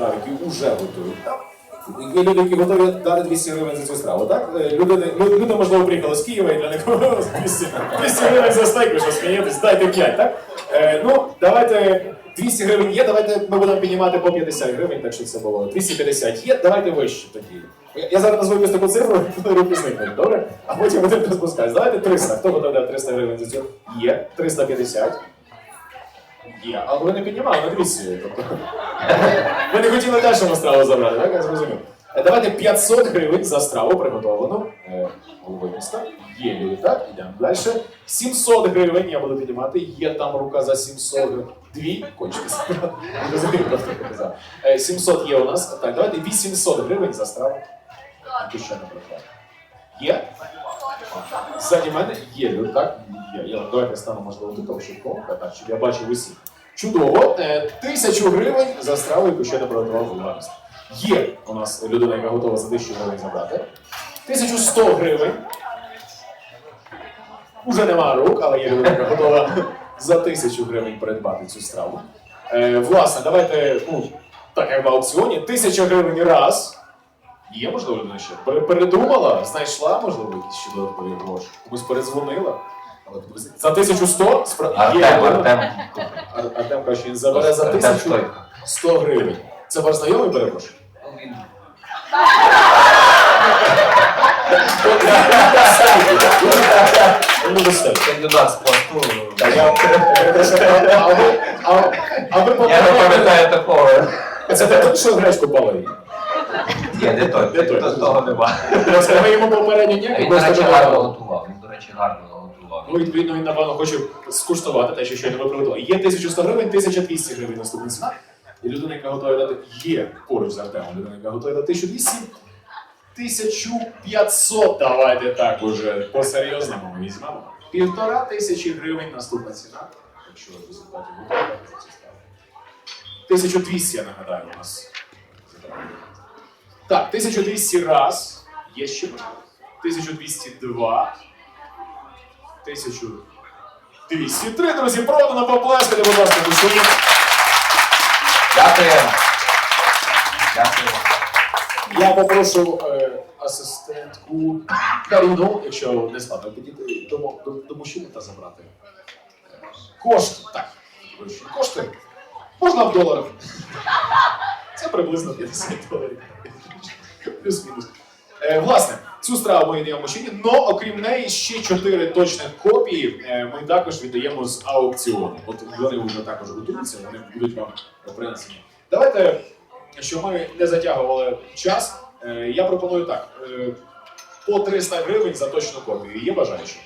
страв, які вже готують. Є люди, які готові дати 200 гривень за цю страву, так? Е, Люди, люди можливо, приїхали з Києва і для них 200, 200 гривень за стейк, що смієтесь, дайте 5, так? Е, ну, давайте 200 гривень є, давайте ми будемо піднімати по 50 гривень, так що це було 250 є, давайте вище тоді. Я, зараз назву якусь таку цифру, руки зникнуть, добре? А потім будемо розпускати. Давайте 300. Хто готовий дати 300 гривень за цю? Є. 350. Є. Але ви не піднімали на 200. Тобто... Ви не хотіли дешеву страву забрати, так? Я зрозумів. Е, Давайте 500 гривень за страву приготовану. Е, головою міста. Є люди, так? Йдемо далі. 700 гривень я буду піднімати. Є там рука за 700 гривень. Дві хто хто. Е, 700 є у нас. Так, давайте 800 гривень за страву. Ще не прихват. Є? Ззаді мене є люди, так? Є. Я, давайте стану, можливо, тут, тому що комка, так, щоб я бачив усіх. Чудово. Е, Тисячу гривень за страву, яку ще не приготував голова Є у нас людина, яка готова за тисячу гривень забрати. 1100 гривень. Уже нема рук, але є людина, яка готова за тисячу гривень придбати цю страву. Е, власне, давайте, ну, так як в аукціоні, тисяча гривень раз. Є, можливо, людина ще передумала, знайшла, можливо, якісь ще додаткові гроші. Комусь передзвонила. Але за 1100 спра... є. Артем, людина. Артем. Ар- Артем каже, він забере за Артем 1100 гривень. Це ваш знайомий перепрошую? Ну. З пласту. Я а ви, а, а ви Я не пам'ятаю такого. Це той, що гречку палив? Ні, не той. Не той. То- Того нема. Просто ми йому попередньо ніяк, Він, до речі, гарно готував. Він, до речі, гарно готував. Ну, відповідно, він, напевно, хоче скуштувати те, що щойно ви приготували. Є 1100 гривень, 1200 гривень наступна ціна. І людина, яка готова дати, є поруч з Артемом, людина, яка готова дати 1200, 1500, давайте так уже по-серйозному візьмемо. Півтора тисячі гривень наступна ціна, якщо в результаті готова дати за цю справу. 1200, я нагадаю, у нас. Так, 1200 раз. Є ще можливо. 1202. 1203, друзі, продано, поплескайте, будь ласка, до сьогодні. Дякую. Дякую. Я попрошу е, асистентку Каріну, якщо не складно, підійти до, до, до мужчини та забрати кошти. Так, кошти можна в доларах. Це приблизно 50 доларів. Плюс-мінус. Е, власне, цю страву ми віддаємо мужчині, але окрім неї ще чотири точних копії е, ми також віддаємо з аукціону. От вони вже також готуються, вони будуть вам принесені. Давайте, щоб ми не затягували час, е, я пропоную так: по 300 гривень за точну копію. Є бажаючі?